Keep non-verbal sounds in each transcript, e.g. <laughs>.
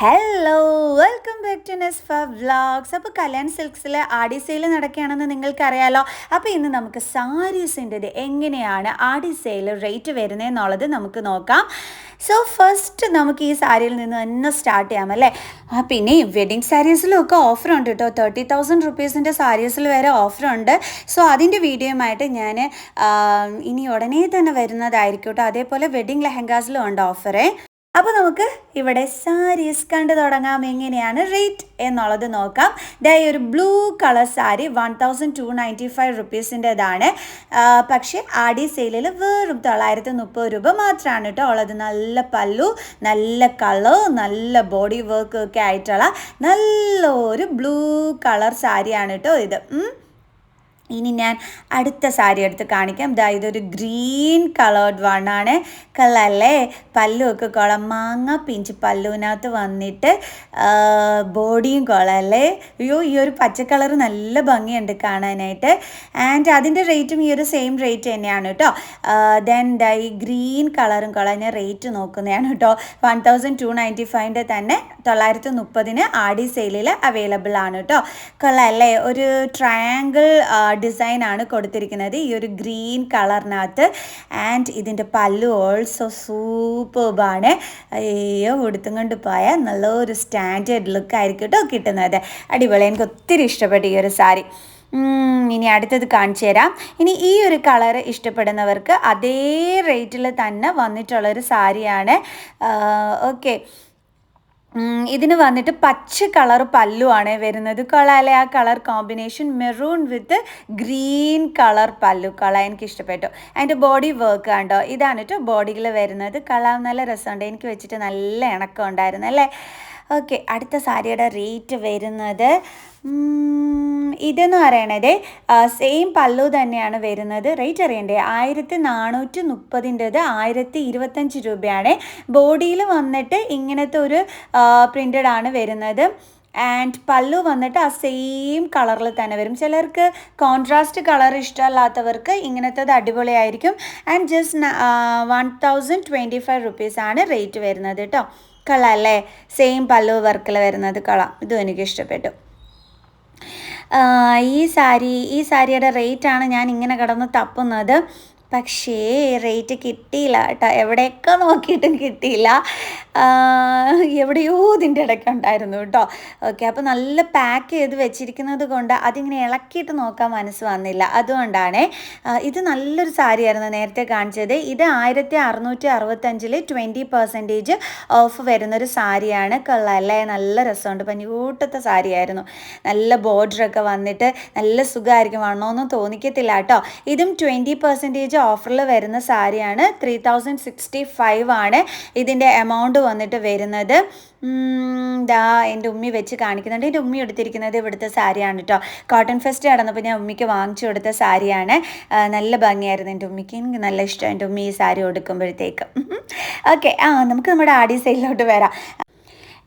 Hello welcome back to നെസ് നെസ്ഫ vlogs അപ്പോൾ കല്യാൺ സിൽക്സിൽ ആടി സെയിൽ നടക്കുകയാണെന്ന് നിങ്ങൾക്കറിയാലോ. അപ്പോൾ ഇന്ന് നമുക്ക് സാരീസിന്റെത് എങ്ങനെയാണ് ആടി സെയിൽ റേറ്റ് വരുന്നതെന്നുള്ളത് നമുക്ക് നോക്കാം. സോ ഫസ്റ്റ് നമുക്ക് ഈ സാരിയിൽ നിന്ന് തന്നെ സ്റ്റാർട്ട് ചെയ്യാം അല്ലേ? ആ പിന്നെ വെഡിങ് സാരീസിലും ഒക്കെ ഓഫർ ഉണ്ട് കേട്ടോ തേർട്ടി തൗസൻഡ് റുപ്പീസിന്റെ സാരീസിൽ വരെ ഓഫർ ഉണ്ട്. സോ അതിന്റെ വീഡിയോയുമായിട്ട് ഞാൻ ഇനി ഉടനെ തന്നെ വരുന്നതായിരിക്കും കേട്ടോ അതേപോലെ വെഡിങ് ലെഹങ്കാസിലും ഉണ്ട് ഓഫറേ അപ്പോൾ നമുക്ക് ഇവിടെ സാരീസ് കണ്ടു തുടങ്ങാം. എങ്ങനെയാണ് റേറ്റ് എന്നുള്ളത് നോക്കാം. ദേ ഒരു blue colour sari one thousand two ninety five റുപ്പീസിന്റെതാണ് പക്ഷേ ആടി സെയിലിൽ വെറും തൊള്ളായിരത്തി മുപ്പത് രൂപ മാത്രമാണ് കേട്ടോ ഉള്ളത്. നല്ല പല്ലു നല്ല കളർ നല്ല ബോഡി വർക്ക് ഒക്കെ ആയിട്ടുള്ള നല്ല ഒരു ബ്ലൂ കളർ സാരിയാണ് കേട്ടോ ഇത്. ഇനി ഞാൻ അടുത്ത സാരി എടുത്ത് കാണിക്കാം. ദാ ഇതൊരു ഗ്രീൻ കളേർഡ് വണ്ണാണ്. കളല്ലേ പല്ലുമൊക്കെ കുളം മാങ്ങ പിഞ്ച് പല്ലുവിനകത്ത് വന്നിട്ട് ബോഡിയും കുളമല്ലേ അയ്യോ ഈ ഒരു പച്ച കളർ നല്ല ഭംഗിയുണ്ട് കാണാനായിട്ട്. ആൻഡ് അതിന്റെ റേറ്റും ഈ ഒരു സെയിം റേറ്റ് തന്നെയാണ് കേട്ടോ. ദെൻ ദാ ഈ ഗ്രീൻ കളറും കുളം ഞാൻ റേറ്റ് നോക്കുന്നതാണ് കേട്ടോ. വൺ തൗസൻഡ് ടു നയന്റി ഫൈവിന്റെ തന്നെ തൊള്ളായിരത്തി മുപ്പതിന് ആടി സെയിലിൽ അവൈലബിൾ ആണ് കേട്ടോ. കൊള്ളാം അല്ലേ? ഒരു ട്രയാങ്കിൾ ഡിസൈൻ ആണ് കൊടുത്തിരിക്കുന്നത്. ഈ ഒരു ഗ്രീൻ കളറിനകത്ത് ആൻഡ് ഇതിന്റെ പല്ലു ഓൾസോ സൂപ്പർബാണ് അയ്യോ ഉടുത്തും കൊണ്ട് പോയാൽ നല്ലൊരു സ്റ്റാൻഡേർഡ് ലുക്ക് ആയിരിക്കും കേട്ടോ കിട്ടുന്നത്. അടിപൊളി. എനിക്ക് ഒത്തിരി ഇഷ്ടപ്പെട്ടു ഈ ഒരു സാരി. ഇനി അടുത്തത് കാണിച്ചു തരാം. ഇനി ഈ ഒരു കളർ ഇഷ്ടപ്പെടുന്നവർക്ക് അതേ റേറ്റിൽ തന്നെ വന്നിട്ടുള്ളൊരു സാരിയാണ്. ഓക്കെ ഇതിന് വന്നിട്ട് പച്ച കളർ പല്ലുവാണ് വരുന്നത്. കൊള്ളാലെ ആ colour combination maroon with green colour പല്ലു. കള എനിക്ക് ഇഷ്ടപ്പെട്ടു അതിന്റെ ബോഡി വർക്ക് കണ്ടോ? ഇതാണ് കേട്ടോ ബോഡിയിൽ വരുന്നത്. കള നല്ല രസമുണ്ട്. എനിക്ക് വെച്ചിട്ട് നല്ല ഇണക്കം ഉണ്ടായിരുന്നു അല്ലേ? ഓക്കെ അടുത്ത സാരിയുടെ റേറ്റ് വരുന്നത് ഇതെന്ന് പറയണത് സെയിം പല്ലു തന്നെയാണ് വരുന്നത് റേറ്റ് അറിയണ്ടേ? ആയിരത്തി നാനൂറ്റി മുപ്പതിന്റെത് ആയിരത്തി ഇരുപത്തഞ്ച് രൂപയാണ്. ബോഡിയിൽ വന്നിട്ട് ഇങ്ങനത്തെ ഒരു പ്രിന്റഡ് ആണ് വരുന്നത്. ആൻഡ് പല്ലു വന്നിട്ട് ആ സെയിം കളറിൽ തന്നെ വരും. ചിലർക്ക് കോൺട്രാസ്റ്റ് കളർ ഇഷ്ടമല്ലാത്തവർക്ക് ഇങ്ങനത്തേത് അടിപൊളിയായിരിക്കും. And just one thousand twenty five റുപ്പീസാണ് റേറ്റ് വരുന്നത് കേട്ടോ കള അല്ലേ? സെയിം പല്ലു വർക്കിൽ വരുന്നത് കള ഇതും എനിക്ക് ഇഷ്ടപ്പെട്ടു ഈ സാരി ഈ സാരിയുടെ റേറ്റാണ് ഞാൻ ഇങ്ങനെ കിടന്ന് തപ്പുന്നത്. പക്ഷേ റേറ്റ് കിട്ടിയില്ല കേട്ടോ. എവിടെയൊക്കെ നോക്കിയിട്ടും കിട്ടിയില്ല. എവിടെയോ ഇതിന്റെ ഇടയ്ക്ക് ഉണ്ടായിരുന്നു കേട്ടോ. ഓക്കെ അപ്പോൾ നല്ല പാക്ക് ചെയ്ത് വെച്ചിരിക്കുന്നത് കൊണ്ട് അതിങ്ങനെ ഇളക്കിയിട്ട് നോക്കാൻ മനസ്സ് വന്നില്ല. അതുകൊണ്ടാണ് ഇത് നല്ലൊരു സാരിയായിരുന്നു നേരത്തെ കാണിച്ചത്. ഇത് ആയിരത്തി അറുന്നൂറ്റി അറുപത്തഞ്ചിൽ ട്വന്റി പെർസെന്റേജ് ഓഫ് വരുന്നൊരു സാരിയാണ്. കൊള്ളാമല്ലേ നല്ല രസമുണ്ട്. പഞ്ഞൂട്ടത്തെ സാരിയായിരുന്നു. നല്ല ബോർഡറൊക്കെ വന്നിട്ട് നല്ല സുഖമായിരിക്കും. വണ്ണമൊന്നും തോന്നിക്കത്തില്ല കേട്ടോ. ഇതും ട്വന്റി പെർസെന്റേജ് ഓഫറിൽ വരുന്ന സാരിയാണ്. ത്രീ തൗസൻഡ് സിക്സ്റ്റി ഫൈവ് ആണ് ഇതിന്റെ എമൗണ്ട് വന്നിട്ട് വരുന്നത്. ദാ എന്റെ ഉമ്മി വെച്ച് കാണിക്കുന്നുണ്ട്. എന്റെ ഉമ്മി എടുത്തിരിക്കുന്നത് ഇവിടുത്തെ സാരിയാണ് കേട്ടോ കോട്ടൺ ഫെസ്റ്റ് നടന്നപ്പോൾ ഞാൻ ഉമ്മിക്ക് വാങ്ങിച്ചു കൊടുത്ത സാരിയാണ്. നല്ല ഭംഗിയായിരുന്നു എന്റെ ഉമ്മിക്ക്. എനിക്ക് നല്ല ഇഷ്ടം എന്റെ ഉമ്മി ഈ സാരി ഉടുക്കുമ്പോഴത്തേക്ക്. <laughs> ഓക്കെ ആ നമുക്ക് നമ്മുടെ ആഡി സെയിലോട്ട് വരാം.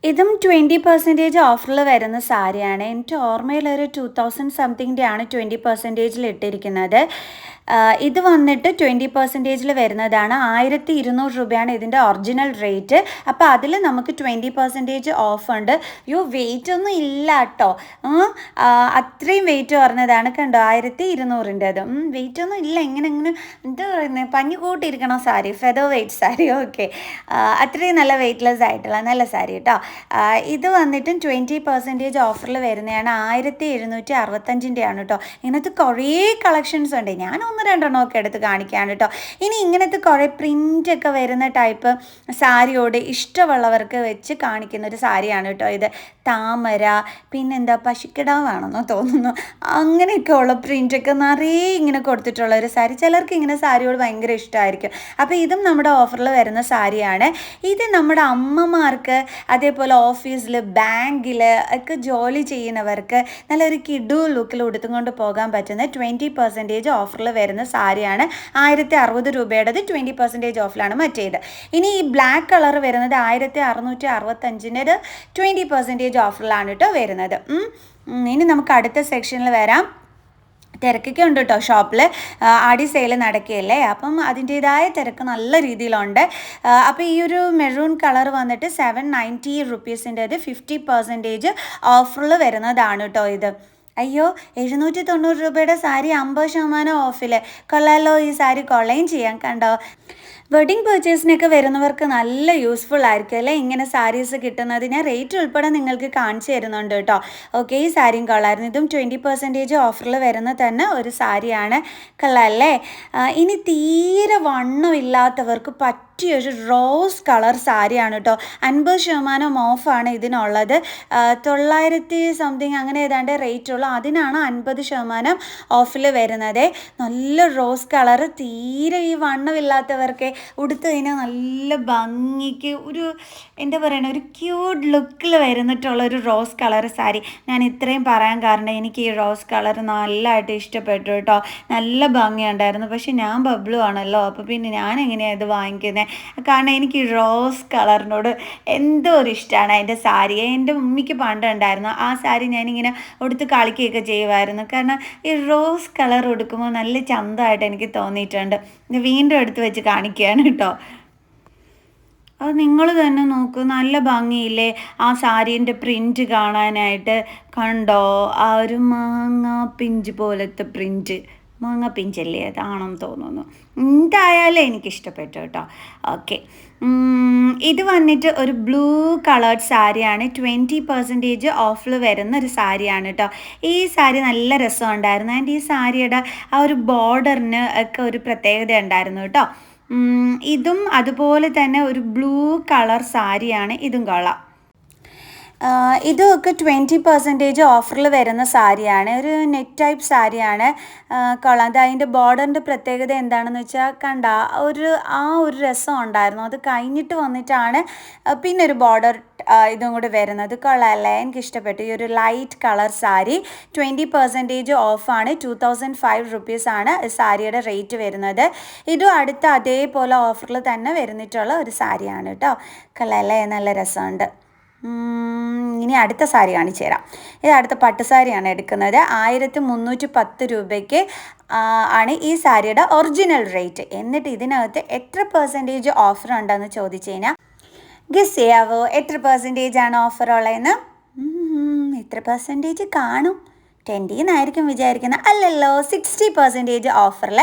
ഇതും ട്വന്റി പെർസെന്റേജ് ഓഫറിൽ വരുന്ന സാരിയാണ്. എന്റെ ഓർമ്മയിൽ ഒരു ടു തൗസൻഡ് സംതിങ്ങിന്റെ ആണ് ട്വന്റി പെർസെന്റേജിൽ ഇട്ടിരിക്കുന്നത്. ഇത് വന്നിട്ട് ട്വന്റി പെർസെന്റേജിൽ വരുന്നതാണ്. ആയിരത്തി ഇരുന്നൂറ് രൂപയാണ് ഇതിന്റെ ഒറിജിനൽ റേറ്റ് അപ്പോൾ അതിൽ നമുക്ക് ട്വന്റി പെർസെന്റേജ് ഓഫ് ഉണ്ട്. യോ വെയിറ്റ് ഒന്നും ഇല്ല കേട്ടോ. അത്രയും വെയിറ്റ് പറഞ്ഞതാണ് കണ്ടോ? ആയിരത്തി ഇരുന്നൂറിന്റെ അത്. വെയിറ്റ് ഒന്നും ഇല്ല. എങ്ങനെ എങ്ങനെ എന്താ പറയുന്നത് പഞ്ഞു കൂട്ടിയിരിക്കണോ sari? Feather weight sari. Okay അത്രയും നല്ല വെയിറ്റ്ലെസ് ആയിട്ടുള്ള നല്ല സാരി കേട്ടോ. ഇത് വന്നിട്ടും ട്വന്റി പെർസെന്റേജ് ഓഫറിൽ വരുന്നതാണ്. ആയിരത്തി എഴുന്നൂറ്റി അറുപത്തഞ്ചിന്റെയാണ് കേട്ടോ. ഇങ്ങനത്തെ കുറേ കളക്ഷൻസ് ഉണ്ട്. ഞാൻ രണ്ടെണ്ണം ഒക്കെ എടുത്ത് കാണിക്കാൻ കേട്ടോ ഇനി ഇങ്ങനത്തെ കുറേ പ്രിന്റ് ഒക്കെ വരുന്ന ടൈപ്പ് സാരിയോട് ഇഷ്ടമുള്ളവർക്ക് വെച്ച് കാണിക്കുന്ന ഒരു സാരിയാണ് കേട്ടോ ഇത്. താമര പിന്നെന്താ പശുക്കിടാവാണെന്നോ തോന്നുന്നു. അങ്ങനെയൊക്കെ ഉള്ള പ്രിന്റൊക്കെ നിറയെ ഇങ്ങനെ കൊടുത്തിട്ടുള്ള ഒരു സാരി. ചിലർക്ക് ഇങ്ങനെ സാരിയോട് ഭയങ്കര ഇഷ്ടമായിരിക്കും അപ്പോൾ ഇതും നമ്മുടെ ഓഫറിൽ വരുന്ന സാരിയാണ്. ഇത് നമ്മുടെ അമ്മമാർക്ക് അതേപോലെ ഓഫീസിൽ ബാങ്കിൽ ഒക്കെ ജോലി ചെയ്യുന്നവർക്ക് നല്ലൊരു കിഡു ലുക്കിൽ ഉടുത്തുകൊണ്ട് പോകാൻ പറ്റുന്ന ട്വന്റി പെർസെന്റേജ് ഓഫറിൽ വരുന്ന സാരിയാണ്. ആയിരത്തി അറുപത് രൂപയുടേത് ട്വന്റി പെർസെന്റേജ് ഓഫിലാണ് മറ്റേത്. ഇനി ഈ ബ്ലാക്ക് കളർ വരുന്നത് ആയിരത്തി അറുന്നൂറ്റി അറുപത്തഞ്ചിന്റെ ട്വന്റി പെർസെന്റേജ് ഓഫറിലാണ് കേട്ടോ വരുന്നത്. ഇനി നമുക്ക് അടുത്ത സെക്ഷനിൽ വരാം. തിരക്കൊക്കെ ഉണ്ട് കേട്ടോ ഷോപ്പിൽ ആടി സെയിൽ നടക്കുകയല്ലേ? അപ്പം അതിന്റേതായ തിരക്ക് നല്ല രീതിയിലുണ്ട്. അപ്പോൾ ഈ ഒരു മെറൂൺ കളർ വന്നിട്ട് സെവൻ നയന്റി റുപ്പീസിന്റെത് ഫിഫ്റ്റി പെർസെന്റേജ് ഓഫറിൽ വരുന്നതാണ് കേട്ടോ ഇത്. അയ്യോ എഴുന്നൂറ്റി തൊണ്ണൂറ് രൂപയുടെ സാരി അമ്പത് ശതമാനം ഓഫിൽ കൊള്ളാലോ ഈ സാരി കൊള്ളയും ചെയ്യാൻ കണ്ടോ? വെഡിങ് പർച്ചേസിനൊക്കെ വരുന്നവർക്ക് നല്ല യൂസ്ഫുൾ ആയിരിക്കും അല്ലേ? ഇങ്ങനെ സാരീസ് കിട്ടുന്നത്. ഞാൻ റേറ്റ് ഉൾപ്പെടെ നിങ്ങൾക്ക് കാണിച്ചു തരുന്നുണ്ട് കേട്ടോ. ഓക്കെ ഈ സാരിയും കൊള്ളായിരുന്നു ഇതും ട്വന്റി പെർസെന്റേജ് ഓഫറിൽ വരുന്ന തന്നെ ഒരു സാരിയാണ്. കള്ളല്ലേ ഇനി തീരെ വണ്ണമില്ലാത്തവർക്ക് പറ്റിയൊരു റോസ് കളർ സാരിയാണ് കേട്ടോ അൻപത് ശതമാനം ഓഫാണ് ഇതിനുള്ളത്. തൊള്ളായിരത്തി സംതിങ് അങ്ങനെ ഏതാണ്ട് റേറ്റ് ഉള്ളൂ. അതിനാണ് അൻപത് ശതമാനം ഓഫിൽ വരുന്നത്. നല്ല റോസ് കളർ തീരെ ഈ വണ്ണമില്ലാത്തവർക്ക് ഉടുത്തു കഴിഞ്ഞാൽ നല്ല ഭംഗിക്ക് ഒരു എന്താ പറയണ ഒരു ക്യൂട്ട് ലുക്കിൽ വരുന്നിട്ടുള്ള ഒരു റോസ് കളർ സാരി ഞാൻ ഇത്രയും പറയാൻ കാരണം എനിക്ക് ഈ റോസ് കളർ നല്ലതായിട്ട് ഇഷ്ടപ്പെട്ടു കേട്ടോ നല്ല ഭംഗിയുണ്ടായിരുന്നു. പക്ഷെ ഞാൻ ബബ്ലു ആണല്ലോ. അപ്പോൾ പിന്നെ ഞാൻ എങ്ങനെയാണ് ഇത് വാങ്ങിക്കുന്നത് കാരണം എനിക്ക് റോസ് കളറിനോട് എന്തോ ഒരു ഇഷ്ടമാണ് അതിന്റെ സാരി. എന്റെ ഉമ്മിക്ക് പണ്ടുണ്ടായിരുന്നു ആ സാരി ഞാനിങ്ങനെ ഉടുത്ത് കളിക്കുകയൊക്കെ ചെയ്യുമായിരുന്നു. കാരണം ഈ റോസ് കളർ ഉടുക്കുമ്പോൾ നല്ല ചന്തമായിട്ട് എനിക്ക് തോന്നിയിട്ടുണ്ട്. വീണ്ടും എടുത്ത് വെച്ച് കാണിക്കുകയാണ് കേട്ടോ. അത് നിങ്ങൾ തന്നെ നോക്കൂ. നല്ല ഭംഗിയില്ലേ ആ സാരീന്റെ പ്രിന്റ് കാണാനായിട്ട്. കണ്ടോ? ആ ഒരു മാങ്ങ പിഞ്ച് പോലത്തെ പ്രിന്റ് മാങ്ങ പിഞ്ചല്ലേ അതാണെന്ന് തോന്നുന്നു. എന്തായാലും എനിക്കിഷ്ടപ്പെട്ടു കേട്ടോ. ഓക്കെ. ഇത് വന്നിട്ട് ഒരു ബ്ലൂ കളേർഡ് സാരിയാണ്. ട്വന്റി പെർസെന്റേജ് ഓഫിൽ വരുന്ന ഒരു സാരിയാണ് കേട്ടോ. ഈ സാരി നല്ല രസമുണ്ടായിരുന്നു. ആൻഡ് ഈ സാരിയുടെ ആ ഒരു ബോർഡറിന് ഒക്കെ ഒരു പ്രത്യേകത ഉണ്ടായിരുന്നു കേട്ടോ. ഇതും അതുപോലെ തന്നെ ഒരു ബ്ലൂ കളർ സാരിയാണ്. ഇതും കൊള്ളാം. ഇതൊക്കെ ട്വന്റി പെർസെന്റേജ് ഓഫറിൽ വരുന്ന സാരിയാണ്. ഒരു നെറ്റ് ടൈപ്പ് സാരിയാണ്. കൊള്ളാം. അത് അതിന്റെ ബോർഡറിന്റെ പ്രത്യേകത എന്താണെന്ന് വെച്ചാൽ കണ്ട ഒരു ആ ഒരു രസം ഉണ്ടായിരുന്നു. അത് കഴിഞ്ഞിട്ട് വന്നിട്ടാണ് പിന്നെ ഒരു ബോർഡർ ഇതും കൂടി വരുന്നത്. കൊള്ളാമല്ലേ എനിക്ക് ഇഷ്ടപ്പെട്ടു ഈ ഒരു light colour sari twenty percentage ഓഫാണ് ടു തൗസൻഡ് ഫൈവ് റുപ്പീസാണ് സാരിയുടെ റേറ്റ് വരുന്നത്. ഇതും അടുത്ത അതേപോലെ ഓഫറിൽ തന്നെ വരുന്നിട്ടുള്ള ഒരു സാരിയാണ് കേട്ടോ. കൊള്ളാമല്ലേ നല്ല രസമുണ്ട്. ഇനി അടുത്ത സാരി കാണിച്ചു തരാം. ഇത് അടുത്ത പട്ട് സാരിയാണ് എടുക്കുന്നത്. ആയിരത്തി മുന്നൂറ്റി പത്ത് രൂപയ്ക്ക് ആണ് ഈ സാരിയുടെ ഒറിജിനൽ റേറ്റ്. എന്നിട്ട് ഇതിനകത്ത് എത്ര പെർസെന്റേജ് ഓഫർ ഉണ്ടെന്ന് ചോദിച്ചു കഴിഞ്ഞാൽ ഗസ് ചെയ്യാവോ? എത്ര പെർസെന്റേജ് ആണ് ഓഫർ ഉള്ളതെന്ന്? എത്ര പെർസെന്റേജ് കാണും? ട്വന്റി എന്നായിരിക്കും വിചാരിക്കുന്നത് അല്ലല്ലോ സിക്സ്റ്റി പെർസെന്റേജ് ഓഫറിൽ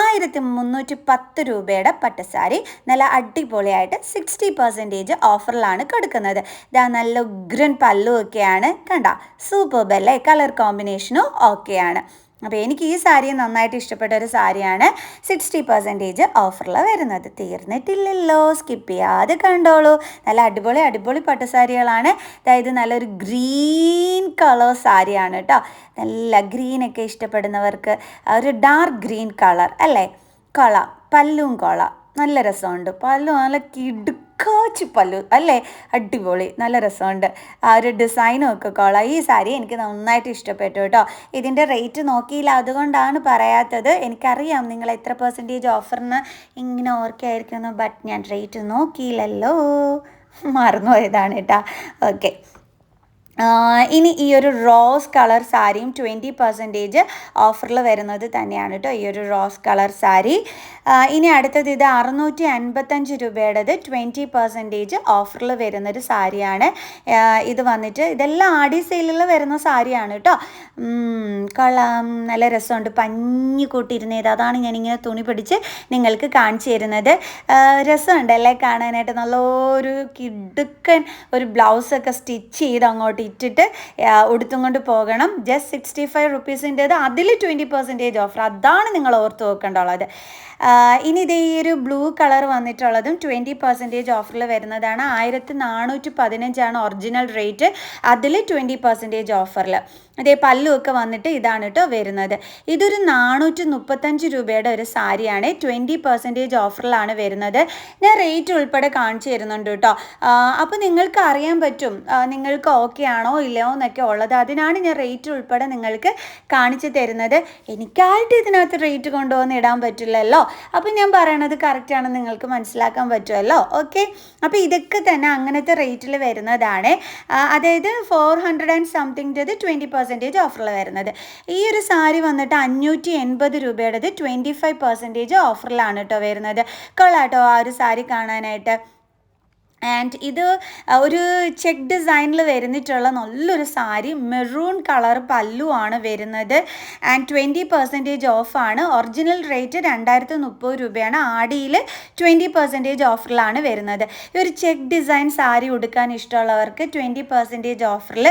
ആയിരത്തി മുന്നൂറ്റി പത്ത് രൂപയുടെ പട്ടുസാരി നല്ല അടിപൊളിയായിട്ട് സിക്സ്റ്റി പെർസെന്റേജ് ഓഫറിലാണ് കൊടുക്കുന്നത്. ഇതാ നല്ല ഉഗ്രൻ പല്ലുമൊക്കെയാണ് കണ്ട സൂപ്പർ ബെല്ലേ കളർ കോമ്പിനേഷനും ഓക്കെയാണ് അപ്പോൾ എനിക്ക് ഈ സാരി നന്നായിട്ട് ഇഷ്ടപ്പെട്ട ഒരു സാരിയാണ് സിക്സ്റ്റി പെർസെന്റേജ് ഓഫറിൽ വരുന്നത്. തീർന്നിട്ടില്ലല്ലോ. സ്കിപ്പ് ചെയ്യാതെ കണ്ടോളൂ. നല്ല അടിപൊളി അടിപൊളി പട്ട സാരികളാണ്. അതായത് നല്ലൊരു ഗ്രീൻ കളർ സാരിയാണ് കേട്ടോ നല്ല ഗ്രീനൊക്കെ ഇഷ്ടപ്പെടുന്നവർക്ക്. ഒരു ഡാർക്ക് ഗ്രീൻ കളർ അല്ലേ? കൊള പല്ലും കൊള. നല്ല രസമുണ്ട്. പല്ലു നല്ല കിടുക്കാച്ച് പല്ലു. അല്ലേ? അടിപൊളി. നല്ല രസമുണ്ട്. ആ ഒരു ഡിസൈനും ഒക്കെ കൊള്ളാം. ഈ സാരി എനിക്ക് നന്നായിട്ട് ഇഷ്ടപ്പെട്ടു കേട്ടോ. ഇതിന്റെ റേറ്റ് നോക്കിയില്ല. അതുകൊണ്ടാണ് പറയാത്തത്. എനിക്കറിയാം നിങ്ങൾ എത്ര പെർസെന്റേജ് ഓഫറിന് ഇങ്ങനെ ഓർക്കായിരിക്കുന്നു ബട്ട് ഞാൻ റേറ്റ് നോക്കിയില്ലല്ലോ. മറന്നുപോയതാണ് കേട്ടോ. ഓക്കെ ഇനി ഈ ഒരു റോസ് കളർ സാരിയും ട്വന്റി പെർസെന്റേജ് ഓഫറിൽ വരുന്നത് തന്നെയാണ് കേട്ടോ. ഈ ഒരു റോസ് കളർ സാരി ഇനി അടുത്തത് ഇത് അറുന്നൂറ്റി അൻപത്തഞ്ച് രൂപയുടേത് ട്വന്റി പെർസെന്റേജ് ഓഫറിൽ വരുന്നൊരു സാരിയാണ്. ഇത് വന്നിട്ട് ഇതെല്ലാം ആടി സെയിലിൽ വരുന്ന സാരിയാണ് കേട്ടോ കള കൊള്ളാം നല്ല രസമുണ്ട്. പഞ്ഞി കൂട്ടിയിരുന്നത്. അതാണ് ഞാനിങ്ങനെ തുണി പിടിച്ച് നിങ്ങൾക്ക് കാണിച്ചു തരുന്നത്. രസമുണ്ടല്ലേ കാണാനായിട്ട് നല്ലൊരു കിടുക്കൻ ഒരു ബ്ലൗസൊക്കെ സ്റ്റിച്ച് ചെയ്ത് അങ്ങോട്ട് ഇട്ടിട്ട് ഉടുത്തും കൊണ്ട് പോകണം. ജസ്റ്റ് സിക്സ്റ്റി ഫൈവ് റുപ്പീസിന്റെത് അതിൽ ട്വന്റി പെർസെന്റേജ് ഓഫർ അതാണ് നിങ്ങൾ ഓർത്ത് വെക്കേണ്ടുള്ളത് ഇനി ഇതേ ഈ ഒരു ബ്ലൂ കളർ വന്നിട്ടുള്ളതും ട്വന്റി പെർസെന്റേജ് ഓഫറിൽ വരുന്നതാണ്. ആയിരത്തി നാനൂറ്റി പതിനഞ്ചാണ് ഒറിജിനൽ റേറ്റ് അതിൽ ട്വന്റി പെർസെന്റേജ് ഓഫറിൽ അതേ പല്ലുമൊക്കെ വന്നിട്ട് ഇതാണ് കേട്ടോ വരുന്നത്. ഇതൊരു നാനൂറ്റി മുപ്പത്തഞ്ച് രൂപയുടെ ഒരു സാരിയാണ്. ട്വന്റി പെർസെന്റേജ് ഓഫറിലാണ് വരുന്നത്. ഞാൻ റേറ്റ് ഉൾപ്പെടെ കാണിച്ചു തരുന്നുണ്ട് കേട്ടോ അപ്പോൾ നിങ്ങൾക്ക് അറിയാൻ പറ്റും നിങ്ങൾക്ക് ഓക്കെ ആണോ ഇല്ലയോ എന്നൊക്കെ ഉള്ളത്. അതിനാണ് ഞാൻ റേറ്റ് ഉൾപ്പെടെ നിങ്ങൾക്ക് കാണിച്ചു തരുന്നത്. എനിക്കായിട്ട് ഇതിനകത്ത് റേറ്റ് കൊണ്ടുവന്ന് ഇടാൻ പറ്റില്ലല്ലോ. അപ്പോൾ ഞാൻ പറയണത് കറക്റ്റ് ആണെന്ന് നിങ്ങൾക്ക് മനസ്സിലാക്കാൻ പറ്റുമല്ലോ. ഓക്കെ? അപ്പോൾ ഇതൊക്കെ തന്നെ അങ്ങനത്തെ റേറ്റിൽ വരുന്നതാണ്. അതായത് ഫോർ ഹൺഡ്രഡ് ആൻഡ് സംതിങ്ങിന്റെത് ട്വന്റി പെർസെന്റേജ് ഓഫറിൽ വരുന്നത്. ഈ ഒരു സാരി വന്നിട്ട് അഞ്ഞൂറ്റി എൺപത് രൂപയുടേത് ട്വന്റി ഫൈവ് പെർസെന്റേജ് ഓഫറിലാണ് കേട്ടോ വരുന്നത് കൊള്ളാട്ടോ ആ ഒരു സാരി കാണാനായിട്ട്. ആൻഡ് ഇത് ഒരു ചെക്ക് ഡിസൈനിൽ വരുന്നിട്ടുള്ള നല്ലൊരു സാരി. മെറൂൺ കളർ പല്ലുവാണ് വരുന്നത്. ആൻഡ് ട്വന്റി പെർസെന്റേജ് ഓഫാണ് ഒറിജിനൽ റേറ്റ് രണ്ടായിരത്തി മുപ്പത് രൂപയാണ്. ആടിയിൽ ട്വന്റി പെർസെന്റേജ് ഓഫറിലാണ് വരുന്നത്. ഈ ഒരു ചെക്ക് ഡിസൈൻ സാരി ഉടുക്കാൻ ഇഷ്ടമുള്ളവർക്ക് ട്വന്റി പെർസെന്റേജ് ഓഫറിൽ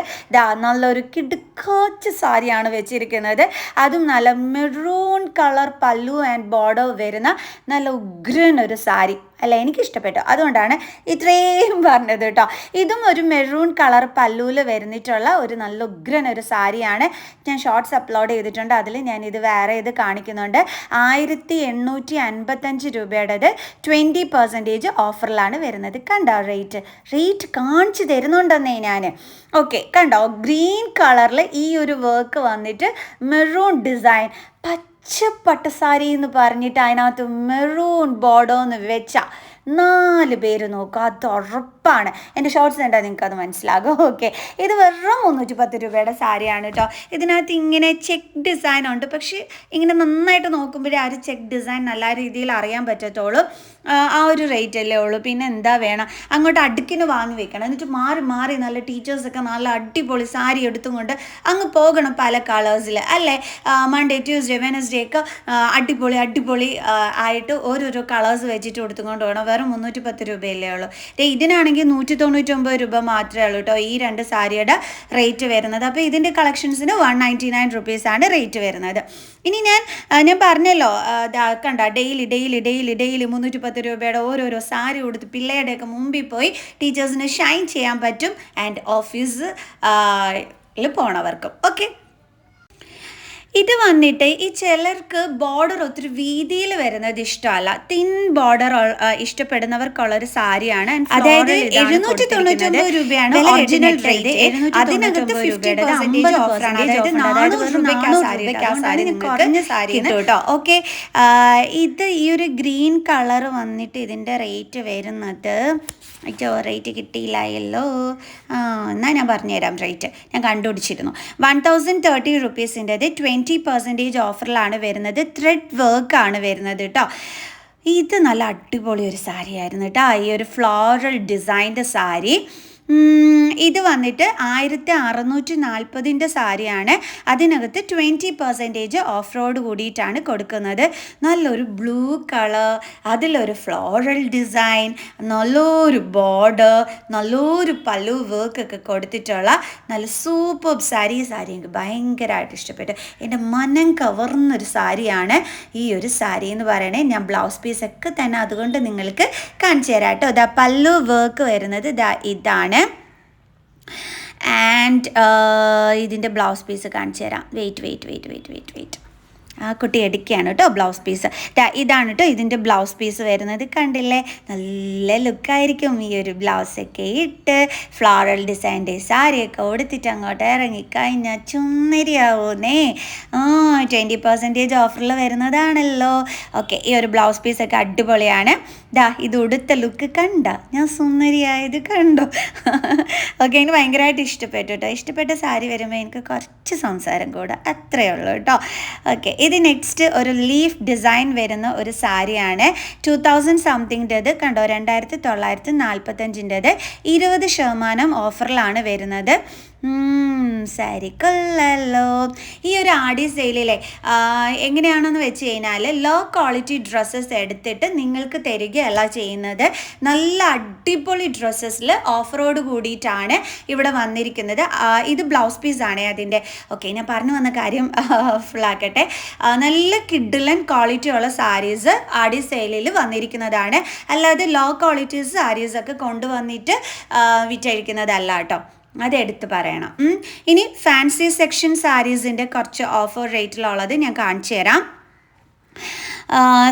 നല്ലൊരു കിടുക്കാച്ച് സാരിയാണ് വെച്ചിരിക്കുന്നത്. അതും നല്ല maroon colour pallu and border വരുന്ന നല്ല ഉഗ്രൻ ഒരു സാരി. അല്ല എനിക്ക് ഇഷ്ടപ്പെട്ടു അതുകൊണ്ടാണ് ഇത്രയും പറഞ്ഞത് കേട്ടോ. ഇതും ഒരു മെറൂൺ കളർ പല്ലൂൽ വരുന്നിട്ടുള്ള ഒരു നല്ല ഉഗ്രൻ ഒരു സാരിയാണ്. ഞാൻ ഷോർട്സ് അപ്ലോഡ് ചെയ്തിട്ടുണ്ട്. അതിൽ ഞാൻ ഇത് വേറെ ഇത് കാണിക്കുന്നുണ്ട്. ആയിരത്തി എണ്ണൂറ്റി അൻപത്തഞ്ച് രൂപയുടേത് ട്വന്റി പെർസെന്റേജ് ഓഫറിലാണ് വരുന്നത്. കണ്ടോ റേറ്റ് റേറ്റ് കാണിച്ചു തരുന്നുണ്ടെന്നേ ഞാൻ ഓക്കെ കണ്ടോ? ഗ്രീൻ കളറിൽ ഈ ഒരു വർക്ക് വന്നിട്ട് മെറൂൺ ഡിസൈൻ പച്ചപ്പട്ട് സാരി എന്ന് പറഞ്ഞിട്ട് അതിനകത്ത് മെറൂൺ ബോർഡോ എന്ന് വെച്ച നാല് പേര് നോക്കുക അത് ഉറപ്പാണ്. എന്റെ ഷോർട്സ് കണ്ടാൽ നിങ്ങൾക്ക് അത് മനസ്സിലാകും. ഓക്കെ ഇത് വെറും മുന്നൂറ്റി പത്ത് രൂപയുടെ സാരിയാണ് കേട്ടോ ഇതിനകത്ത് ഇങ്ങനെ ചെക്ക് ഡിസൈൻ ഉണ്ട്. പക്ഷേ ഇങ്ങനെ നന്നായിട്ട് നോക്കുമ്പോഴേ ആ ഒരു ചെക്ക് ഡിസൈൻ നല്ല രീതിയിൽ അറിയാൻ പറ്റത്തുള്ളൂ ആ ഒരു റേറ്റ് അല്ലേ ഉള്ളൂ. പിന്നെ എന്താ വേണം? അങ്ങോട്ട് അടുക്കിന് വാങ്ങി വെക്കണം. എന്നിട്ട് മാറി മാറി നല്ല ടീച്ചേഴ്സൊക്കെ നല്ല അടിപൊളി സാരി എടുത്തും കൊണ്ട് അങ്ങ് പോകണം പല കളേഴ്സിൽ അല്ലേ? മൺഡേ ട്യൂസ്ഡേ വെനസ്ഡേ ഒക്കെ അടിപൊളി അടിപൊളി ആയിട്ട് ഓരോരോ കളേഴ്സ് വെച്ചിട്ട് കൊടുത്തുകൊണ്ട് പോകണം. വെറും മുന്നൂറ്റി പത്ത് രൂപയല്ലേ ഉള്ളൂ. ഇതിനാണെങ്കിൽ നൂറ്റി തൊണ്ണൂറ്റൊമ്പത് രൂപ മാത്രമേ ഉള്ളൂ കേട്ടോ ഈ രണ്ട് സാരിയുടെ റേറ്റ് വരുന്നത്. അപ്പോൾ ഇതിന്റെ കളക്ഷൻസിന് വൺ നയന്റി നയൻ റുപ്പീസാണ് റേറ്റ് വരുന്നത്. ഇനി ഞാൻ ഞാൻ പറഞ്ഞല്ലോ കണ്ട ഡെയിലി ഡെയിലി ഡെയിലി ഡെയിലി മുന്നൂറ്റി പത്ത് രൂപയുടെ ഓരോരോ സാരി കൊടുത്ത് പിള്ളേരുടെയൊക്കെ മുമ്പിൽ പോയി ടീച്ചേഴ്സിന് ഷൈൻ ചെയ്യാൻ പറ്റും ആൻഡ് ഓഫീസ് പോണവർക്കും. ഓക്കെ ഇത് വന്നിട്ട് ഈ ചിലർക്ക് ബോർഡർ ഒത്തിരി വീതിയിൽ വരുന്നത് ഇഷ്ടമല്ല. തിൻ ബോർഡർ ഇഷ്ടപ്പെടുന്നവർക്കുള്ള ഒരു സാരിയാണ്. അതായത് എഴുന്നൂറ്റി തൊണ്ണൂറ്റി ഒമ്പത് രൂപയാണ് ഒറിജിനൽ റേറ്റ് അതിനകത്ത് ഫിഫ്റ്റി പെർസെന്റേജ് ഓഫറാണ് അതായത് നാനൂറ് രൂപയ്ക്ക് ആ സാരി ആ സാരി കുറഞ്ഞ സാരി കേട്ടോ ഓക്കെ ഇത് ഈ ഒരു ഗ്രീൻ കളർ വന്നിട്ട് ഇതിന്റെ റേറ്റ് വരുന്നത് അയ്യോ റേറ്റ് കിട്ടിയില്ലായല്ലോ. എന്നാൽ ഞാൻ പറഞ്ഞുതരാം റേറ്റ് ഞാൻ കണ്ടുപിടിച്ചിരുന്നു. വൺ തൗസൻഡ് തേർട്ടി റുപ്പീസിന്റെത് ട്വന്റി പെർസെന്റേജ് ഓഫറിലാണ് വരുന്നത്. ത്രെഡ് വർക്കാണ് വരുന്നത് കേട്ടോ ഇത് നല്ല അടിപൊളി ഒരു സാരി ആയിരുന്നു കേട്ടോ ഈ ഒരു ഫ്ലോറൽ ഡിസൈന്റെ സാരി. ഇത് വന്നിട്ട് ആയിരത്തി അറുന്നൂറ്റി നാൽപ്പതിന്റെ സാരിയാണ്. അതിനകത്ത് ട്വന്റി പെർസെന്റേജ് ഓഫ് റോഡ് കൂടിയിട്ടാണ് കൊടുക്കുന്നത്. നല്ലൊരു ബ്ലൂ കളർ അതിലൊരു ഫ്ലോറൽ ഡിസൈൻ നല്ലൊരു ബോർഡർ നല്ലൊരു പല്ലു വർക്ക് ഒക്കെ കൊടുത്തിട്ടുള്ള നല്ല സൂപ്പർ സാരി സാരി എനിക്ക് ഭയങ്കരമായിട്ട് ഇഷ്ടപ്പെട്ടു. എന്റെ മനം കവർന്നൊരു സാരിയാണ് ഈ ഒരു സാരി എന്ന് പറയണേ. ഞാൻ ബ്ലൗസ് പീസൊക്കെ തന്നെ അതുകൊണ്ട് നിങ്ങൾക്ക് കാണിച്ചു തരാം കേട്ടോ. ഇതാ പല്ലു വർക്ക് വരുന്നത് ഇതാ ഇതാണ്. ആൻഡ് ഇതിന്റെ ബ്ലൗസ് പീസ് കാണിച്ചു തരാം wait wait wait wait wait wait ആ കുട്ടി എടുക്കുകയാണ് കേട്ടോ ബ്ലൗസ് പീസ് ഇതാണ് കേട്ടോ ഇതിന്റെ ബ്ലൗസ് പീസ് വരുന്നത്. കണ്ടില്ലേ? നല്ല ലുക്കായിരിക്കും ഈ ഒരു ബ്ലൗസൊക്കെ ഇട്ട് ഫ്ലോറൽ ഡിസൈന്റെ സാരിയൊക്കെ ഉടുത്തിട്ട് അങ്ങോട്ട് ഇറങ്ങിക്കഴിഞ്ഞാൽ ചുമരിയാവൂന്നേ ആ ട്വന്റി പെർസെന്റേജ് ഓഫറിൽ വരുന്നതാണല്ലോ. ഓക്കെ ഈ ഒരു ബ്ലൗസ് പീസൊക്കെ അടിപൊളിയാണ്. ദാ ഇത് ഉടുത്ത ലുക്ക് കണ്ട. ഞാൻ സുന്ദരിയായത് കണ്ടു. <laughs> ഓക്കെ എനിക്ക് ഭയങ്കരമായിട്ട് ഇഷ്ടപ്പെട്ടു കേട്ടോ. ഇഷ്ടപ്പെട്ട സാരി വരുമ്പോൾ എനിക്ക് കുറച്ച് സംസാരം കൂടെ. അത്രയേ ഉള്ളൂ കേട്ടോ. ഓക്കെ ഇത് നെക്സ്റ്റ് ഒരു ലീഫ് ഡിസൈൻ വരുന്ന ഒരു സാരിയാണ്. ടു തൗസൻഡ് സംതിങ്ങിന്റെത് കണ്ടോ? രണ്ടായിരത്തി തൊള്ളായിരത്തി നാൽപ്പത്തഞ്ചിന്റെത് ഇരുപത് ശതമാനം ഓഫറിലാണ് വരുന്നത്. സാരി കൊള്ളല്ലോ ഈ ഒരു ആഡി സെയിലിലെ എങ്ങനെയാണെന്ന് വെച്ച് കഴിഞ്ഞാൽ ലോ ക്വാളിറ്റി ഡ്രസ്സസ് എടുത്തിട്ട് നിങ്ങൾക്ക് തരികയല്ല ചെയ്യുന്നത്. നല്ല അടിപൊളി ഡ്രസ്സസിൽ ഓഫറോട് കൂടിയിട്ടാണ് ഇവിടെ വന്നിരിക്കുന്നത്. ഇത് ബ്ലൗസ് പീസാണ് അതിന്റെ. ഓക്കെ ഞാൻ പറഞ്ഞു വന്ന കാര്യം ഫുള്ളാക്കട്ടെ നല്ല കിഡിലൻ ക്വാളിറ്റി ഉള്ള സാരീസ് ആഡി സെയിലിൽ വന്നിരിക്കുന്നതാണ്. അല്ലാതെ ലോ ക്വാളിറ്റി സാരീസൊക്കെ കൊണ്ടുവന്നിട്ട് വിറ്റഴിക്കുന്നതല്ല കേട്ടോ. അതെടുത്ത് പറയണം. ഇനി ഫാൻസി സെക്ഷൻ സാരീസിന്റെ കുറച്ച് ഓഫർ റേറ്റിലുള്ളത് ഞാൻ കാണിച്ചു തരാം.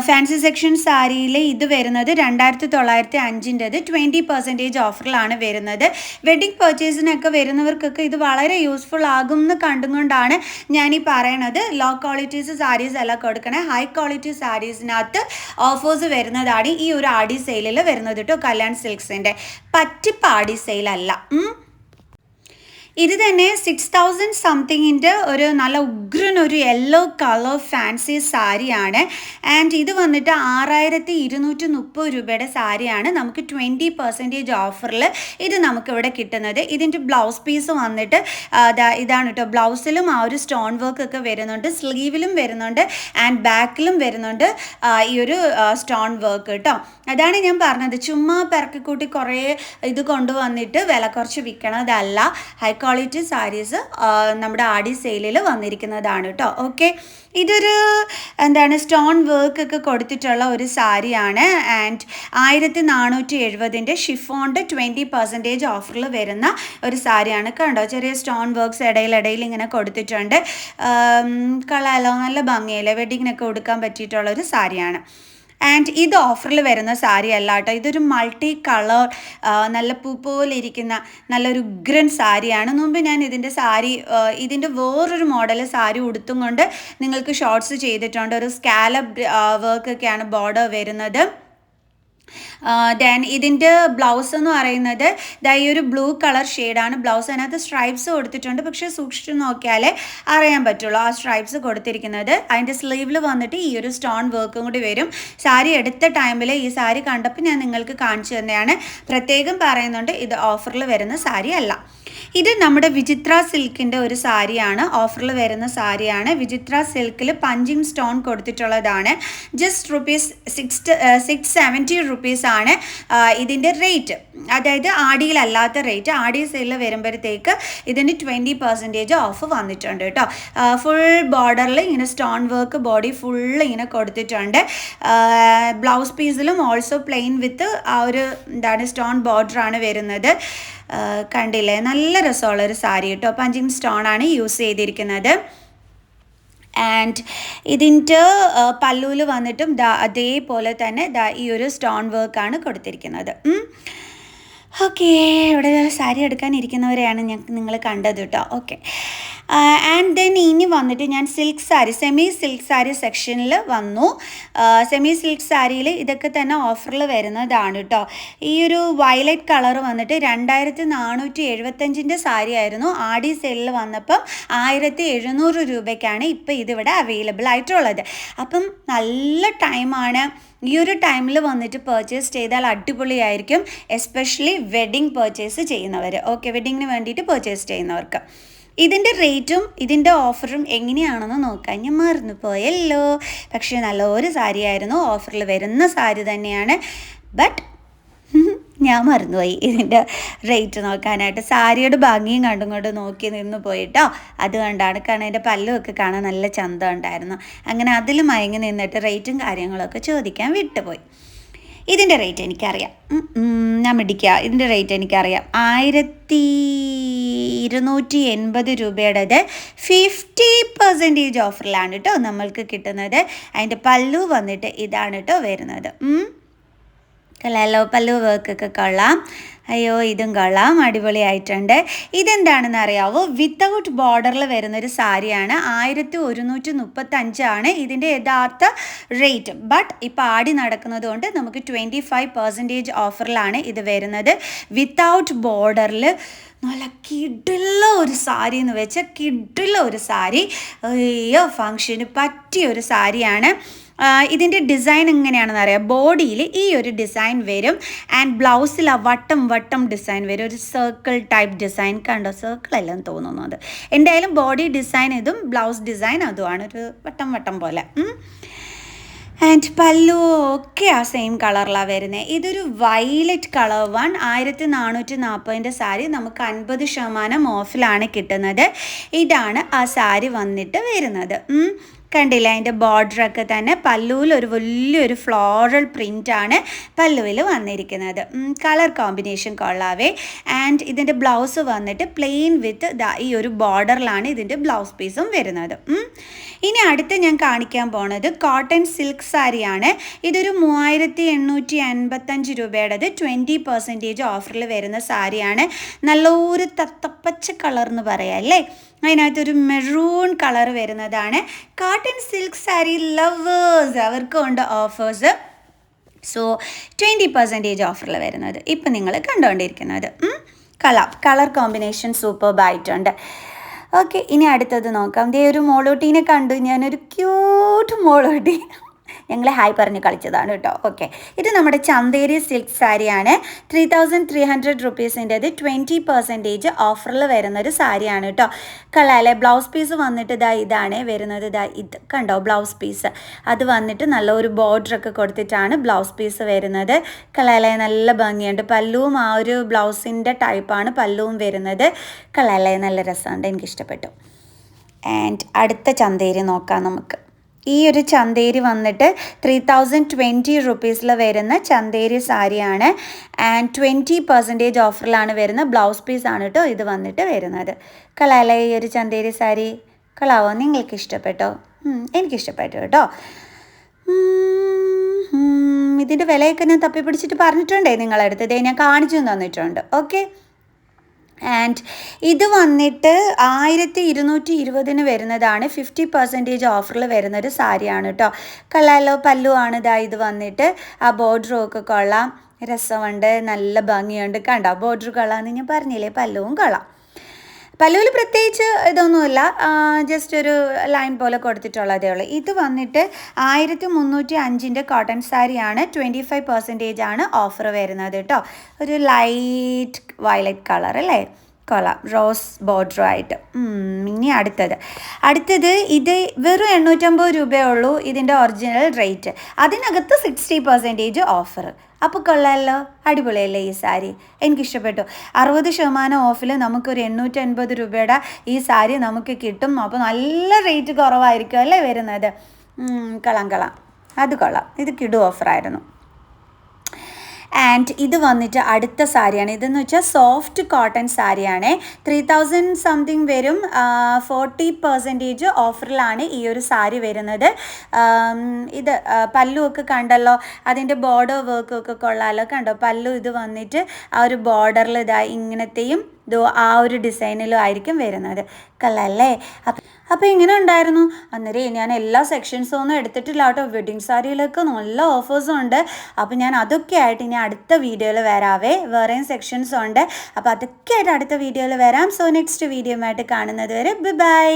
ഫാൻസി സെക്ഷൻ സാരിയിൽ ഇത് വരുന്നത് രണ്ടായിരത്തി തൊള്ളായിരത്തി അഞ്ചിന്റെത് ട്വന്റി പെർസെന്റേജ് ഓഫറിലാണ് വരുന്നത്. വെഡിങ് പർച്ചേസിനൊക്കെ വരുന്നവർക്കൊക്കെ ഇത് വളരെ യൂസ്ഫുൾ ആകും എന്ന് കണ്ടുകൊണ്ടാണ് ഞാൻ ഈ പറയണത്. ലോ ക്വാളിറ്റീസ് സാരീസ് അല്ല കൊടുക്കണേ. ഹൈ ക്വാളിറ്റി സാരീസിനകത്ത് ഓഫേഴ്സ് വരുന്നതാണ് ഈ ഒരു ആഡി സെയിലിൽ വരുന്നത് കേട്ടോ കല്യാൺ സിൽക്സിന്റെ. പറ്റിപ്പ് ആഡി സെയിലല്ല ഇത് തന്നെ സിക്സ് തൗസൻഡ് സംതിങ്ങിന്റെ ഒരു നല്ല ഉഗ്രൻ ഒരു യെല്ലോ കളർ ഫാൻസി സാരിയാണ്. ആൻഡ് ഇത് വന്നിട്ട് ആറായിരത്തി ഇരുന്നൂറ്റി മുപ്പത് രൂപയുടെ സാരിയാണ്. നമുക്ക് ട്വന്റി പെർസെന്റേജ് ഓഫറിൽ ഇത് നമുക്കിവിടെ കിട്ടുന്നത്. ഇതിന്റെ ബ്ലൗസ് പീസ് വന്നിട്ട് ഇതാണ് കേട്ടോ ബ്ലൗസിലും ആ ഒരു സ്റ്റോൺ വർക്ക് ഒക്കെ വരുന്നുണ്ട്. സ്ലീവിലും വരുന്നുണ്ട്. ആൻഡ് ബാക്കിലും വരുന്നുണ്ട് ഈ ഒരു സ്റ്റോൺ വർക്ക് കേട്ടോ അതാണ് ഞാൻ പറഞ്ഞത്. ചുമ്മാ പെറക്കിക്കൂട്ടി കുറേ ഇത് കൊണ്ടുവന്നിട്ട് വില കുറച്ച് വിൽക്കണതല്ല. ഹൈ ക്വാളിറ്റി സാരീസ് നമ്മുടെ ആടി സെയിലിൽ വന്നിരിക്കുന്നതാണ് കേട്ടോ ഓക്കെ ഇതൊരു എന്താണ് സ്റ്റോൺ വർക്ക് ഒക്കെ കൊടുത്തിട്ടുള്ള ഒരു സാരിയാണ്. ആൻഡ് ആയിരത്തി നാനൂറ്റി എഴുപതിന്റെ ഷിഫോണിന്റെ ട്വന്റി പെർസെന്റേജ് ഓഫറിൽ വരുന്ന ഒരു സാരിയാണ് കണ്ടോ? ചെറിയ സ്റ്റോൺ വർക്ക്സ് ഇടയിലിടയിൽ ഇങ്ങനെ കൊടുത്തിട്ടുണ്ട്. കളാലോ നല്ല ഭംഗിയല്ലേ? വെഡിങ്ങിനൊക്കെ കൊടുക്കാൻ പറ്റിയിട്ടുള്ള ഒരു സാരിയാണ്. ആൻഡ് ഇത് ഓഫറിൽ വരുന്ന സാരി അല്ല കേട്ടോ ഇതൊരു മൾട്ടി കളർ നല്ല പൂ പോലെ ഇരിക്കുന്ന നല്ലൊരു ഉഗ്രൻ സാരിയാണ്. മുമ്പ് ഞാൻ ഇതിന്റെ സാരി ഇതിന്റെ വേറൊരു മോഡൽ സാരി ഉടുത്തും കൊണ്ട് നിങ്ങൾക്ക് ഷോർട്സ് ചെയ്തിട്ടുണ്ട്. ഒരു സ്കാലപ്പ് വർക്കൊക്കെയാണ് ബോർഡർ വരുന്നത്. ദെൻ ഇതിന്റെ ബ്ലൗസ് എന്ന് പറയുന്നത് ദാ ഈ ഒരു ബ്ലൂ കളർ ഷെയ്ഡാണ് ബ്ലൗസ് അതിനകത്ത് സ്ട്രൈപ്സ് കൊടുത്തിട്ടുണ്ട്. പക്ഷേ സൂക്ഷിച്ചു നോക്കിയാലേ അറിയാൻ പറ്റുള്ളൂ ആ സ്ട്രൈപ്സ് കൊടുത്തിരിക്കുന്നത്. അതിന്റെ സ്ലീവിൽ വന്നിട്ട് ഈ ഒരു സ്റ്റോൺ വർക്കും കൂടി വരും. സാരി എടുത്ത ടൈമിൽ ഈ സാരി കണ്ടപ്പോൾ ഞാൻ നിങ്ങൾക്ക് കാണിച്ചു തന്നെയാണ്. പ്രത്യേകം പറയുന്നുണ്ട് ഇത് ഓഫറിൽ വരുന്ന സാരി അല്ല. ഇത് നമ്മുടെ വിചിത്ര സിൽക്കിന്റെ ഒരു സാരിയാണ്. ഓഫറിൽ വരുന്ന സാരിയാണ്. വിചിത്ര സിൽക്കിൽ punching stone കൊടുത്തിട്ടുള്ളതാണ്. Just rupees six six seventy rupees ആണ് ഇതിന്റെ റേറ്റ് അതായത് ആടിയിലല്ലാത്ത റേറ്റ് ആടി സെയിലിൽ വരുമ്പോഴത്തേക്ക് ഇതിന് ട്വന്റി പെർസെന്റേജ് ഓഫ് വന്നിട്ടുണ്ട് കേട്ടോ. ഫുൾ ബോർഡറിൽ ഇങ്ങനെ സ്റ്റോൺ വർക്ക് ബോഡി ഫുൾ ഇങ്ങനെ കൊടുത്തിട്ടുണ്ട്. ബ്ലൗസ് പീസിലും ഓൾസോ പ്ലെയിൻ വിത്ത് ആ ഒരു എന്താണ് സ്റ്റോൺ ബോർഡറാണ് വരുന്നത്. കണ്ടില്ലേ? നല്ല രസമുള്ളൊരു സാരി കേട്ടോ. പഞ്ചിങ് സ്റ്റോൺ ആണ് യൂസ് ചെയ്തിരിക്കുന്നത്. ആൻഡ് ഇതിന്റെ പല്ലുവിൽ വന്നിട്ടും ദാ അതേപോലെ തന്നെ ദാ ഈ ഒരു സ്റ്റോൺ വർക്കാണ് കൊടുത്തിരിക്കുന്നത്. ഓക്കേ ഇവിടെ സാരി എടുക്കാൻ ഇരിക്കുന്നവരെയാണ് ഞാൻ നിങ്ങൾ കണ്ടത് കേട്ടോ ഓക്കെ ആൻഡ് ദെൻ ഇനി വന്നിട്ട് ഞാൻ silk sari semi silk sari സെക്ഷനിൽ വന്നു. സെമി സിൽക്ക് സാരിയിൽ ഇതൊക്കെ തന്നെ ഓഫറിൽ വരുന്നതാണ് കേട്ടോ ഈ ഒരു വയലറ്റ് കളർ വന്നിട്ട് രണ്ടായിരത്തി നാനൂറ്റി എഴുപത്തഞ്ചിന്റെ സാരി ആയിരുന്നു ആഡി സെല്ലിൽ വന്നപ്പം ആയിരത്തി എഴുന്നൂറ് രൂപയ്ക്കാണ് ഇപ്പോൾ ഇതിവിടെ അവൈലബിൾ ആയിട്ടുള്ളത്. അപ്പം നല്ല ടൈമാണ് ഈ ഒരു ടൈമിൽ വന്നിട്ട് പർച്ചേസ് ചെയ്താൽ അടിപൊളിയായിരിക്കും എസ്പെഷ്യലി വെഡിങ് പർച്ചേസ് ചെയ്യുന്നവർ ഓക്കെ വെഡിങ്ങിന് വേണ്ടിയിട്ട് പർച്ചേസ് ചെയ്യുന്നവർക്ക്. ഇതിന്റെ റേറ്റും ഇതിന്റെ ഓഫറും എങ്ങനെയാണെന്ന് നോക്കാൻ ഞാൻ മറന്നു പോയല്ലോ പക്ഷേ നല്ലൊരു സാരി ആയിരുന്നു ഓഫറിൽ വരുന്ന സാരി തന്നെയാണ്. ബട്ട് <laughs> ഞാൻ മറന്നുപോയി ഇതിന്റെ റേറ്റ് നോക്കാനായിട്ട്. സാരിയുടെ ഭംഗിയും കണ്ടും കൊണ്ട് നോക്കി നിന്ന് പോയിട്ടോ. അതുകൊണ്ടാണ് കാരണം എന്റെ പല്ലുമൊക്കെ കാണാൻ നല്ല ചന്തം ഉണ്ടായിരുന്നു. അങ്ങനെ അതിൽ മയങ്ങി നിന്നിട്ട് റേറ്റും കാര്യങ്ങളൊക്കെ ചോദിക്കാൻ വിട്ടുപോയി. ഇതിന്റെ റേറ്റ് എനിക്കറിയാം. ഞാൻ മിടിക്കുക ഇതിന്റെ റേറ്റ് എനിക്കറിയാം. ആയിരത്തി ഇരുന്നൂറ്റി എൺപത് രൂപയുടേത് ഫിഫ്റ്റി പെർസെന്റേജ് ഓഫറിലാണ് കേട്ടോ നമ്മൾക്ക് കിട്ടുന്നത്. അതിന്റെ പല്ലു വന്നിട്ട് ഇതാണ് കേട്ടോ വരുന്നത്. കൊള്ളാലോ പല്ലു വർക്കൊക്കെ കൊള്ളാം. അയ്യോ ഇതും കൊള്ളാം. അടിപൊളിയായിട്ടുണ്ട്. ഇതെന്താണെന്ന് അറിയാവോ? വിത്തൗട്ട് ബോർഡറിൽ വരുന്നൊരു സാരിയാണ്. ആയിരത്തി ഒരുന്നൂറ്റി മുപ്പത്തഞ്ചാണ് ഇതിന്റെ യഥാർത്ഥ റേറ്റ് ബട്ട് ഇപ്പോൾ ആടി നടക്കുന്നത് കൊണ്ട് നമുക്ക് ട്വന്റി ഫൈവ് പെർസെന്റേജ് ഓഫറിലാണ് ഇത് വരുന്നത്. വിത്തൗട്ട് ബോർഡറിൽ നല്ല കിടുള്ള ഒരു സാരി എന്ന് വെച്ചാൽ കിടുള്ള ഒരു സാരി. അയ്യോ ഫങ്ഷന് പറ്റിയ ഒരു സാരിയാണ്. ഇതിന്റെ ഡിസൈൻ എങ്ങനെയാണെന്ന് അറിയാം. ബോഡിയിൽ ഈ ഒരു ഡിസൈൻ വരും. ആൻഡ് ബ്ലൗസിൽ ആ വട്ടം വട്ടം ഡിസൈൻ വരും. ഒരു സർക്കിൾ ടൈപ്പ് ഡിസൈൻ കണ്ടോ? സർക്കിൾ എല്ലാം തോന്നുന്നു അത്. എന്തായാലും ബോഡി ഡിസൈൻ ഇതും ബ്ലൗസ് ഡിസൈൻ അതുമാണ്. ഒരു വട്ടം വട്ടം പോലെ. ആൻഡ് പല്ലു ഒക്കെ ആ സെയിം കളറിലാണ് വരുന്നത് ഇതൊരു വൈലറ്റ് കളർ വൺ ആയിരത്തി നാനൂറ്റി നാൽപ്പതിന്റെ സാരി നമുക്ക് അൻപത് ശതമാനം ഓഫിലാണ് കിട്ടുന്നത്. ഇതാണ് ആ സാരി വന്നിട്ട് വരുന്നത്. കണ്ടില്ല? അതിന്റെ ബോർഡറൊക്കെ തന്നെ പല്ലുവിൽ ഒരു വലിയൊരു ഫ്ലോറൽ പ്രിന്റാണ് പല്ലുവിൽ വന്നിരിക്കുന്നത്. കളർ കോമ്പിനേഷൻ കൊള്ളാവേ. ആൻഡ് ഇതിന്റെ ബ്ലൗസ് വന്നിട്ട് പ്ലെയിൻ വിത്ത് ഈ ഒരു ബോർഡറിലാണ് ഇതിന്റെ ബ്ലൗസ് പീസും വരുന്നത്. ഇനി അടുത്ത് ഞാൻ കാണിക്കാൻ പോണത് കോട്ടൺ സിൽക്ക് സാരിയാണ് ഇതൊരു മൂവായിരത്തി എണ്ണൂറ്റി അൻപത്തഞ്ച് രൂപയുടേത് ട്വന്റി പെർസെന്റേജ് ഓഫറിൽ വരുന്ന സാരിയാണ് നല്ലൊരു തത്തപ്പച്ച കളർ എന്ന് പറയാം അല്ലേ? അതിനകത്തൊരു മെറൂൺ കളർ വരുന്നതാണ്. കാട്ടൺ സിൽക്ക് സാരി ലവേഴ്സ് അവർക്കും ഉണ്ട് ഓഫേഴ്സ് സോ ട്വന്റി പെർസെന്റേജ് ഓഫറിൽ വരുന്നത്. ഇപ്പം നിങ്ങൾ കണ്ടുകൊണ്ടിരിക്കുന്നത് കളർ കളർ കോമ്പിനേഷൻ സൂപ്പർബായിട്ടുണ്ട് ഓക്കെ ഇനി അടുത്തത് നോക്കാം. ദേ ഒരു മോളോട്ടീനെ കണ്ടു. ഞാനൊരു ക്യൂട്ട് മോളോട്ടി ഞങ്ങളെ ഹായ് പറഞ്ഞ് കളിച്ചതാണ് കേട്ടോ. ഓക്കെ ഇത് നമ്മുടെ ചന്തേരി സിൽക്ക് സാരിയാണ്. ത്രീ തൗസൻഡ് ത്രീ ഹൺഡ്രഡ് റുപ്പീസിന്റെത് ട്വന്റി പെർസെന്റേജ് ഓഫറിൽ വരുന്ന ഒരു സാരിയാണ് കേട്ടോ. കളാലെ ബ്ലൗസ് പീസ് വന്നിട്ട് ഇതാ ഇതാണ് വരുന്നത്. ഇതാ ഇത് കണ്ടോ? Blouse piece. അത് വന്നിട്ട് നല്ല ഒരു ബോർഡറൊക്കെ കൊടുത്തിട്ടാണ് ബ്ലൗസ് പീസ് വരുന്നത്. കളാലെ നല്ല ഭംഗിയുണ്ട്. പല്ലുവും ആ ഒരു ബ്ലൗസിന്റെ ടൈപ്പാണ് പല്ലുവും വരുന്നത്. കളാലെ നല്ല രസമുണ്ട്. എനിക്കിഷ്ടപ്പെട്ടു. ആൻഡ് അടുത്ത ചന്തേരി നോക്കാം നമുക്ക്. ഈ ഒരു ചന്തേരി വന്നിട്ട് ത്രീ തൗസൻഡ് ട്വന്റി റുപ്പീസിൽ വരുന്ന ചന്തേരി സാരിയാണ്. ആൻഡ് ട്വന്റി പെർസെന്റേജ് ഓഫറിലാണ് വരുന്ന ബ്ലൗസ് പീസാണ് കേട്ടോ ഇത് വന്നിട്ട് വരുന്നത്. കളാലേ ഈ ഒരു ചന്തേരി സാരി? കളാവോ? നിങ്ങൾക്ക് ഇഷ്ടപ്പെട്ടോ? എനിക്കിഷ്ടപ്പെട്ടു കേട്ടോ. ഇതിന്റെ വിലയൊക്കെ ഞാൻ തപ്പി പിടിച്ചിട്ട് പറഞ്ഞിട്ടുണ്ടേ നിങ്ങളടുത്ത്. ഇതേ ഞാൻ കാണിച്ചു തന്നിട്ടുണ്ട്. ഓക്കെ ആൻഡ് ഇത് വന്നിട്ട് ആയിരത്തി ഇരുന്നൂറ്റി ഇരുപതിന് വരുന്നതാണ്. ഫിഫ്റ്റി പെർസെന്റേജ് ഓഫറിൽ വരുന്നൊരു സാരിയാണ് കേട്ടോ കള്ളാലോ പല്ലു ആണ് ഇതാ ഇത് വന്നിട്ട്. ആ ബോർഡറും ഒക്കെ കൊള്ളാം. രസമുണ്ട്. നല്ല ഭംഗിയുണ്ട്. കണ്ടോ? ബോർഡർ കൊള്ളാമെന്ന് ഞാൻ പറഞ്ഞില്ലേ? പല്ലുവും കൊള്ളാം. പല്ലുവിൽ പ്രത്യേകിച്ച് ഇതൊന്നുമില്ല. ജസ്റ്റ് ഒരു ലൈൻ പോലെ കൊടുത്തിട്ടുള്ളതേ ഉള്ളൂ. ഇത് വന്നിട്ട് ആയിരത്തി മുന്നൂറ്റി അഞ്ചിന്റെ കോട്ടൺ സാരിയാണ് ട്വന്റി ഫൈവ് പെർസെന്റേജ് ആണ് ഓഫർ വരുന്നത് കേട്ടോ. ഒരു ലൈറ്റ് വയലറ്റ് കളർ അല്ലേ? കൊള്ളാം. റോസ് ബോർഡറും ആയിട്ട് ഇനി അടുത്തത്. അടുത്തത് ഇത് വെറും എണ്ണൂറ്റമ്പത് രൂപയേ ഉള്ളൂ ഇതിന്റെ ഒറിജിനൽ റേറ്റ് അതിനകത്ത് സിക്സ്റ്റി പെർസെന്റേജ് ഓഫർ അപ്പോൾ കൊള്ളാമല്ലോ അടിപൊളിയല്ലേ ഈ സാരി. എനിക്കിഷ്ടപ്പെട്ടു. അറുപത് ശതമാനം ഓഫിൽ നമുക്കൊരു എണ്ണൂറ്റൻപത് രൂപയുടെ ഈ സാരി നമുക്ക് കിട്ടും. അപ്പോൾ നല്ല റേറ്റ് കുറവായിരിക്കും അല്ലേ വരുന്നത്? കളാം കൊള്ളാം അത് കൊള്ളാം. ഇത് കിടു ഓഫറായിരുന്നു ആൻഡ് ഇത് വന്നിട്ട് അടുത്ത സാരിയാണ്. ഇതെന്ന് വെച്ചാൽ സോഫ്റ്റ് കോട്ടൺ സാരിയാണ്. ത്രീ തൗസൻഡ് സംതിങ് വരും ഫോർട്ടി പെർസെന്റേജ് ഓഫറിലാണ് ഈ ഒരു സാരി വരുന്നത്. ഇത് ആ, പല്ലു ഒക്കെ കണ്ടല്ലോ? അതിന്റെ ബോർഡർ വർക്ക് ഒക്കെ കൊള്ളാലോ? കണ്ടോ? പല്ലു ഇത് വന്നിട്ട് ആ ഒരു ബോർഡറിൽ ഇതാ ഇങ്ങനത്തെയും ഇതോ ആ ഒരു ഡിസൈനിലും ആയിരിക്കും വരുന്നത്. കള്ളല്ലേ? അപ്പം അപ്പോൾ ഇങ്ങനെ ഉണ്ടായിരുന്നു? അന്നേരം ഞാൻ എല്ലാ സെക്ഷൻസും ഒന്നും എടുത്തിട്ടില്ല കേട്ടോ. വെഡിങ് സാരിയിലൊക്കെ നല്ല ഓഫേഴ്സും ഉണ്ട്. അപ്പോൾ ഞാൻ അതൊക്കെ ആയിട്ട് ഇനി അടുത്ത വീഡിയോയിൽ വരാവേ. വേറെയും സെക്ഷൻസും ഉണ്ട്. അപ്പോൾ അതൊക്കെ ആയിട്ട് അടുത്ത വീഡിയോയിൽ വരാം. സോ നെക്സ്റ്റ് വീഡിയോ ആയിട്ട് കാണുന്നത് വരെ ബൈ